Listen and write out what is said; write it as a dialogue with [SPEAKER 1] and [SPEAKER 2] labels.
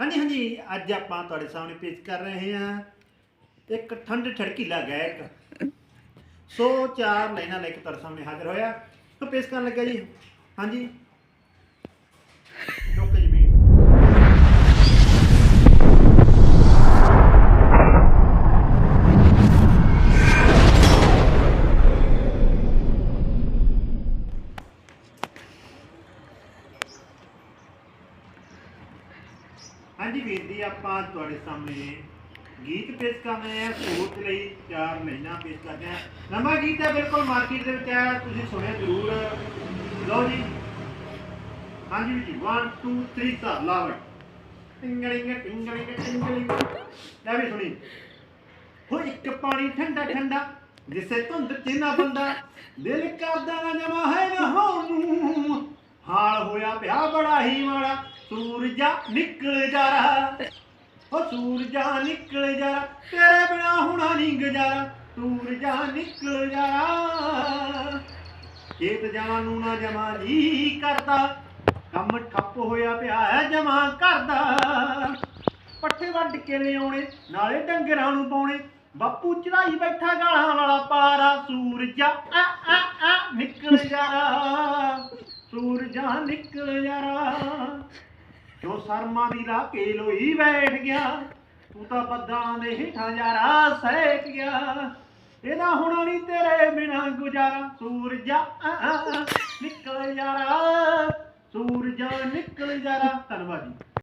[SPEAKER 1] ਹਾਂਜੀ ਹਾਂਜੀ, ਅੱਜ ਆਪਾਂ ਤੁਹਾਡੇ ਸਾਹਮਣੇ ਪੇਸ਼ ਕਰ ਰਹੇ ਹਾਂ ਇੱਕ ਠੰਡ ਠੜਕੀਲਾ ਗਾਇਕ। ਸੋ ਚਾਰ ਲਾਈਨਾਂ ਲੈ ਕੇ ਤੁਹਾਡੇ ਸਾਹਮਣੇ ਹਾਜ਼ਰ ਹੋਇਆ। ਤਾਂ ਪੇਸ਼ ਕਰਨ ਲੱਗਾ ਜੀ। ਹਾਂਜੀ। ਹਾਂਜੀ ਵੀਰ ਜੀ, ਆਪਾਂ ਤੁਹਾਡੇ ਸਾਹਮਣੇ ਗੀਤ ਪੇਸ਼ ਕਰ ਰਹੇ ਹਾਂ। ਸੋਚ ਲਈ ਚਾਰ ਮਹੀਨਾ ਪੇਸ਼ ਕਰਦੇ ਹਾਂ। ਨਵਾਂ ਗੀਤ ਹੈ ਬਿਲਕੁਲ ਮਾਰਕੀਟ ਦੇ ਵਿੱਚ ਆਇਆ, ਤੁਸੀਂ ਸੁਣਿਆ ਜ਼ਰੂਰ। ਲਓ ਜੀ। ਹਾਂਜੀ ਜੀ 1 2 3 ਸਟਾਰ ਲਾਵ ਟਿੰਗਲਿੰਗ ਟਿੰਗਲਿੰਗ ਟਿੰਗਲਿੰਗ। ਲੈ ਵੀ ਸੁਣੀ। ਹੋ ਇੱਕ ਪਾਣੀ ਠੰਡਾ ਠੰਡਾ, ਜਿਸੇ ਧੁੰਦ ਚ ਨਾ ਬੰਦਾ। ਦਿਲ ਕਰਦਾ ਨਾ ਜਮਾ ਹੈ ਨਾ ਨੂੰ। ਹਾਲ ਹੋਇਆ ਪਿਆ ਬੜਾ ਹੀ ਮਾੜਾ। ਸੂਰਜਾ ਨਿਕਲ ਜਾ ਰਹਾ। ਓ ਸੂਰਜਾ ਨਿਕਲ ਜਾ ਰਹਾ, ਤੇਰੇ ਬਿਨਾ ਹੁਣਾ ਨਹੀਂ ਗੁਜ਼ਾਰਾ। ਸੂਰਜਾ ਨਿਕਲ ਜਾ ਰਹਾ। ਖੇਤ ਜਾਣ ਨੂੰ ਨਾ ਜਮਾ ਜੀ ਕਰਦਾ, ਕੰਮ ਠੱਪ ਹੋਇਆ ਪਿਆ ਹੈ ਜਮਾ ਕਰਦਾ। ਪੱਠੇ ਵੱਢ ਕੇ ਲਿਆਉਣੇ, ਨਾਲੇ ਡੰਗਰਾਂ ਨੂੰ ਪਾਉਣੇ। ਬਾਪੂ ਚੜਾਈ ਬੈਠਾ ਗਾਲਾਂ ਵਾਲਾ ਪਾਰਾ ਸੂਰਜਾ ਆ ਆ ਆ ਨਿਕਲ ਜਾਰਾ ਸੂਰਜਾ ਨਿਕਲ ਜਾਰਾ ਜੋ ਸਰਮਾ ਦੀ ਲਾ ਕੇ ਲੋਈ ਬੈਠ ਗਿਆ, ਤੂੰ ਤਾਂ ਬੱਦਾਂ ਦੇ ਹੇਠਾਂ ਯਾਰਾ ਸਹਿਕ ਗਿਆ। ਇਹਦਾ ਹੋਣਾ ਨਹੀਂ ਤੇਰੇ ਬਿਨਾ ਗੁਜ਼ਾਰਾ, ਸੂਰਜਾ ਨਿਕਲ ਯਾਰਾ, ਸੂਰਜਾ ਨਿਕਲ ਯਾਰਾ। ਧੰਨਵਾਦ ਜੀ।